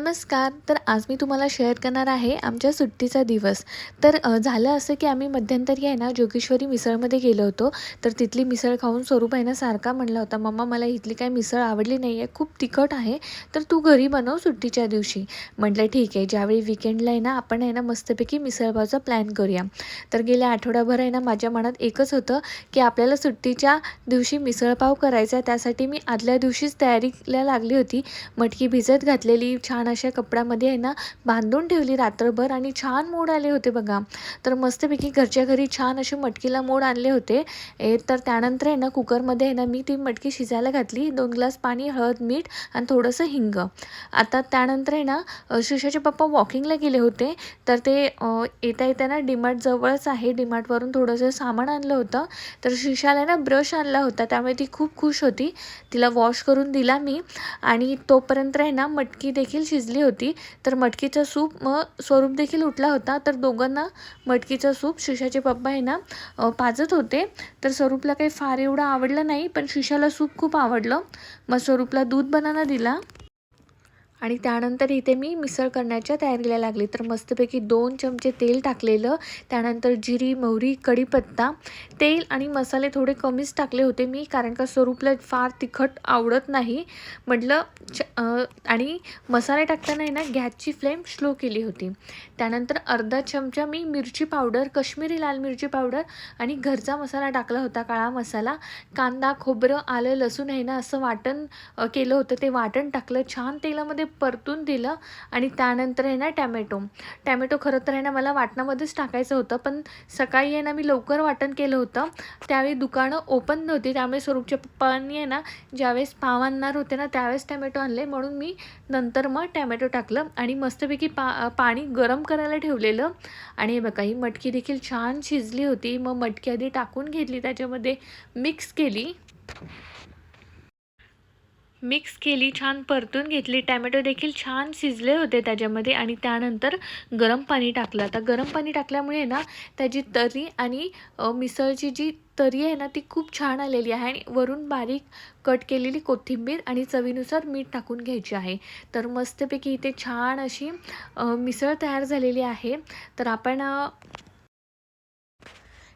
नमस्कार. तर आज मी तुम्हाला शेअर करणार आहे आमच्या सुट्टीचा दिवस. तर झालं असं की आम्ही मध्यंतरी आहे ना जोगेश्वरी मिसळमध्ये गेलो होतो. तर तिथली मिसळ खाऊन स्वरूप आहे ना सारखा म्हणला होता मम्मा मला इथली काय मिसळ आवडली नाही आहे खूप तिखट आहे तर तू घरी बनव सुट्टीच्या दिवशी. म्हटलं ठीक आहे ज्यावेळी विकेंडला आहे ना आपण आहे ना मस्तपैकी मिसळपावचा प्लॅन करूया. तर गेल्या आठवड्याभर आहे ना माझ्या मनात एकच होतं की आपल्याला सुट्टीच्या दिवशी मिसळपाव करायचा आहे त्यासाठी मी आदल्या दिवशीच तयारीला लागली होती. मटकी भिजत घातलेली छान अशा कपड्यामध्ये आहे ना बांधून ठेवली रात्रभर आणि छान मोड आले होते बघा. तर मस्तपैकी घरच्या घरी छान असे मटकीला मोड आणले होते. ए तर त्यानंतर आहे ना कुकरमध्ये आहे ना मी ती मटकी शिजायला घातली. दोन ग्लास पाणी हळद मीठ आणि थोडंसं हिंग. आता त्यानंतर आहे ना शिशाचे पप्पा वॉकिंगला गेले होते. तर ते येता येताना डिमार्ट जवळच आहे. डिमार्टवरून थोडंसं सामान आणलं होतं. तर शिशाला ना ब्रश आणला होता. त्यामुळे ती खूप खुश होती. तिला वॉश करून दिला मी. आणि तोपर्यंत आहे ना मटकी देखील शिजली होती तर मटकीचं सूप मग स्वरूप देखील उठला होता. तर दोघांना मटकीचं सूप शिशाचे पप्पा आहे ना पाजत होते. तर स्वरूपला काही फार एवढं आवडलं नाही पण शिशाला सूप खूप आवडलं. मग स्वरूपला दूध बनाना दिला. आणि त्यानंतर इथे मी मिसळ करण्याच्या तयारीला लागले. तर मस्तपैकी दोन चमचे तेल टाकलेलं. त्यानंतर जिरी मोहरी कढीपत्ता. तेल आणि मसाले थोडे कमीच टाकले होते मी कारण का स्वरूपला फार तिखट आवडत नाही. म्हटलं आणि मसाले टाकताना ना गॅसची फ्लेम स्लो केली होती. त्यानंतर अर्धा चमचा मी मिरची पावडर कश्मीरी लाल मिरची पावडर आणि घरचा मसाला टाकला होता काळा मसाला. कांदा खोबरं आलं लसूण आहे ना असं वाटण केलं होतं. ते वाटण टाकलं. छान तेलामध्ये परतून दिलं आणि त्यानंतर आहे ना टॅमॅटो. टॅमॅटो खरं तर आहे ना मला वाटणामध्येच टाकायचं होतं पण सकाळी आहे ना मी लवकर वाटण केलं होतं. त्यावेळी दुकानं ओपन नव्हती त्यामुळे स्वरूपच्या पप्पांनी आहे ना ज्यावेळेस पाव आणणार होते ना त्यावेळेस टॅमॅटो आणले. म्हणून मी नंतर मग टॅमॅटो टाकलं आणि मस्तपैकी पा पाणी गरम करायला ठेवलेलं. आणि हे बघा ही मटकी देखील छान शिजली होती. मग मटकी आधी टाकून घेतली त्याच्यामध्ये मिक्स केली. मिक्स केली छान परतून घेतली. टॅमॅटो देखील छान शिजले होते त्याच्यामध्ये आणि त्यानंतर गरम पाणी टाकलं. आता गरम पाणी टाकल्यामुळे ना त्याची तरी आणि मिसळची जी तरी आहे ना ती खूप छान आलेली आहे आणि वरून बारीक कट केलेली कोथिंबीर आणि चवीनुसार मीठ टाकून घ्यायची आहे. तर मस्तपैकी इथे छान अशी मिसळ तयार झालेली आहे. तर आपण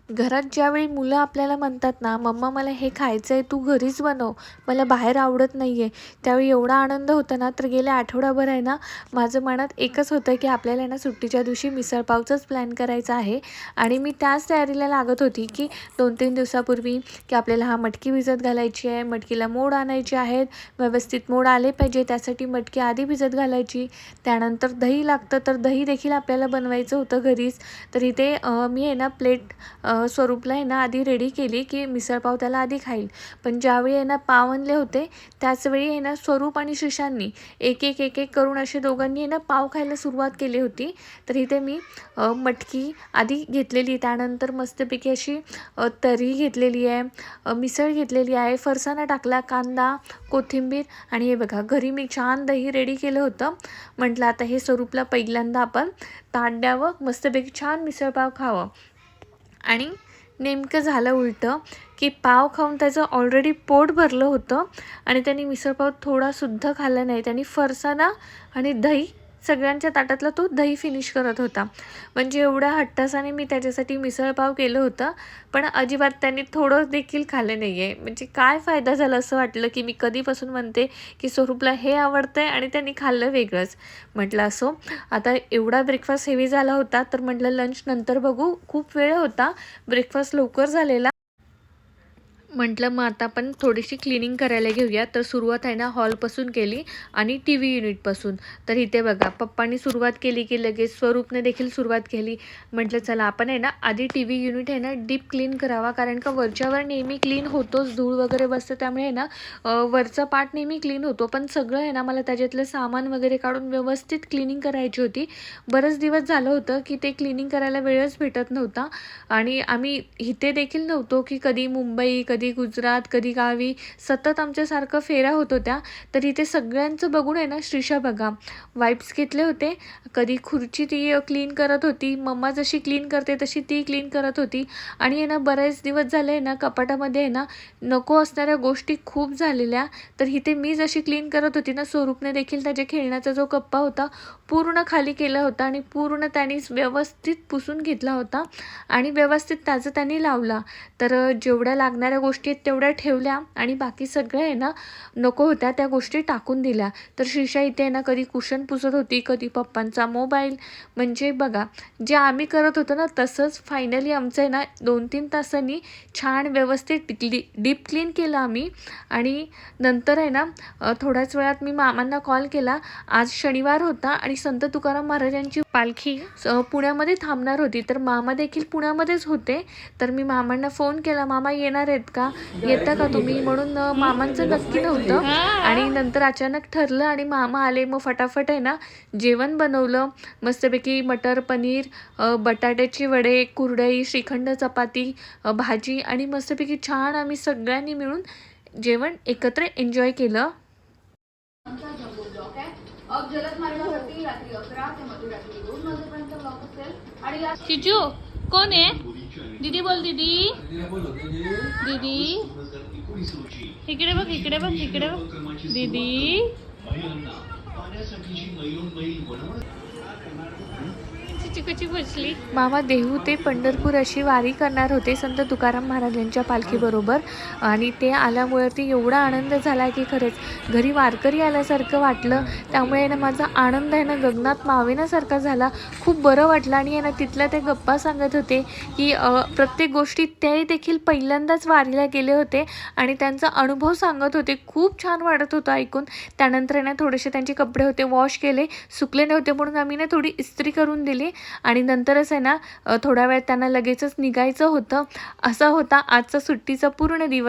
घरात ज्यावेळी मुलं आपल्याला म्हणतात ना मम्मा मला हे खायचं आहे तू घरीच बनव मला बाहेर आवडत नाही आहे त्यावेळी एवढा आनंद होता ना तर गेल्या आठवडाभर आहे ना माझं मनात एकच होतं की आपल्याला आहे ना सुट्टीच्या दिवशी मिसळपावचाच प्लॅन करायचा आहे. आणि मी त्याच तयारीला लागत होती की दोन तीन दिवसापूर्वी की आपल्याला हा मटकी भिजत घालायची आहे मटकीला मोड आणायचे आहेत व्यवस्थित मोड आले पाहिजे त्यासाठी मटकी आधी भिजत घालायची. त्यानंतर दही लागतं तर दही देखील आपल्याला बनवायचं होतं घरीच. तर इथे मी आहे ना प्लेट स्वरूपला आहे ना आधी रेडी केली की मिसळपाव त्याला आधी खाईल. पण ज्यावेळी आहे ना पाव आणले होते त्याचवेळी आहे ना स्वरूप आणि शिशांनी एक एक एक एक करून असे दोघांनी आहे ना पाव खायला सुरुवात केली होती. तर इथे मी मटकी आधी घेतलेली त्यानंतर मस्तपैकी अशी तरी घेतलेली आहे मिसळ घेतलेली आहे फरसाणा टाकला कांदा कोथिंबीर आणि हे बघा घरी मी छान दही रेडी केलं होतं. म्हटलं आता हे स्वरूपला पहिल्यांदा आपण ताट द्यावं मस्तपैकी छान मिसळपाव खावं. आणि नेमकं झालं उलटं की पाव खाऊन त्याचं ऑलरेडी पोट भरलं होतं आणि त्यांनी मिसळपाव थोडासुद्धा खाल्ला नाही. त्यांनी फरसाणा आणि दही सगळ्यांच्या ताटातला तो दही फिनिश करत होता. म्हणजे एवढ्या हट्टासाने मी त्याच्यासाठी मिसळपाव केलं होतं पण अजिबात त्यांनी थोडं देखील खाल्लं नाही आहे म्हणजे काय फायदा झाला असं वाटलं की मी कधीपासून म्हणते की स्वरूपला हे आवडतं आहे आणि त्यांनी खाल्लं वेगळंच. म्हटलं असो आता एवढा ब्रेकफास्ट हेवी झाला होता तर म्हटलं लंच नंतर बघू खूप वेळ होता. ब्रेकफास्ट लवकर झालेला म्हटलं मग आता आपण थोडीशी क्लिनिंग करायला घेऊया. तर सुरुवात आहे ना हॉलपासून केली आणि टी व्ही युनिटपासून तर इथे बघा पप्पांनी सुरुवात केली की लगेच स्वरूपने देखील सुरुवात केली. म्हटलं चला आपण आहे ना आधी टी व्ही युनिट आहे ना डीप क्लीन करावा. कारण का वरच्यावर नेहमी क्लीन होतोच. धूळ वगैरे बसतं त्यामुळे आहे ना वरचा पार्ट नेहमी क्लीन होतो. पण सगळं आहे ना मला त्याच्यातलं सामान वगैरे काढून व्यवस्थित क्लिनिंग करायची होती. बरंच दिवस झालं होतं की ते क्लिनिंग करायला वेळच भेटत नव्हता. आणि आम्ही इथे देखील नव्हतो की कधी मुंबई कधी कधी गुजरात कधी गावी सतत आमच्यासारखं फेऱ्या होत होत्या. तर इथे सगळ्यांचं बघून आहे ना श्रीषा बघा. वाईप्स घेतले होते. कधी खुर्ची ती क्लीन करत होती. मम्मा जशी क्लीन करते तशी ती क्लीन करत होती. आणि आहे ना बरेच दिवस झाले आहे ना कपाटामध्ये आहे ना नको असणाऱ्या गोष्टी खूप झालेल्या. तर इथे मी जशी क्लीन करत होती ना स्वरूपने देखील त्याच्या खेळण्याचा जो कप्पा होता पूर्ण खाली केला होता आणि पूर्ण त्यांनी व्यवस्थित पुसून घेतला होता. आणि व्यवस्थित त्याचं त्यांनी लावला. तर जेवढ्या लागणाऱ्या गोष्टी गोष्टी तेवढ्या ठेवल्या आणि बाकी सगळ्या आहे ना नको होत्या त्या गोष्टी टाकून दिल्या. तर श्रीषा इथे आहे ना कधी कुशन पुसत होती कधी पप्पांचा मोबाईल म्हणजे बघा जे आम्ही करत होतो ना तसंच फायनली आमचं आहे ना दोन तीन तासांनी छान व्यवस्थित क्ली डीप क्लीन केलं आम्ही. आणि नंतर आहे ना थोड्याच वेळात मी मामांना कॉल केला. आज शनिवार होता आणि संत तुकाराम महाराजांची पालखी पुण्यामध्ये थांबणार होती. तर मामा देखील पुण्यामध्येच होते. तर मी मामांना फोन केला मामा येणार आहेत का? येता का तुम्ही? म्हणून मामांचं नक्की नव्हतं. आणि नंतर अचानक ठरलं आणि मामा आले. मग फटाफट आहे ना जेवण बनवलं. मस्तपैकी मटर पनीर बटाट्याचे वडे कुरडई श्रीखंड चपाती भाजी आणि मस्तपैकी छान आम्ही सगळ्यांनी मिळून जेवण एकत्र एन्जॉय केलं. आमचा कोण आहे? दीदी बोल दीदी. दीदी. इकडे बघ इकडे बघ इकडे बघ. दीदी. चिकूची बसली मामा देहू ते पंढरपूर अशी वारी करणार होते संत तुकाराम महाराजांच्या पालखीबरोबर. आणि ते आल्यामुळे एवढा आनंद झाला की खरंच घरी वारकरी आल्यासारखं वाटलं. त्यामुळे ना माझा आनंद आहे ना गगनात मावेनासारखा झाला. खूप बरं वाटलं आणि आहे ना तिथल्या ते गप्पा सांगत होते की प्रत्येक गोष्टी ते देखील पहिल्यांदाच वारीला गेले होते. आणि त्यांचा अनुभव सांगत होते. खूप छान वाटत होतं ऐकून. त्यानंतर आहे ना थोडेसे त्यांचे कपडे होते वॉश केले. सुकले नव्हते म्हणून आम्ही ना थोडी इस्त्री करून दिली. आणि नंतरच आहे ना थोडा थोड्या वेळ त्यांना लगेचच निघायचं होतं. असा होता आजचा सुट्टीचा पूर्ण दिवस.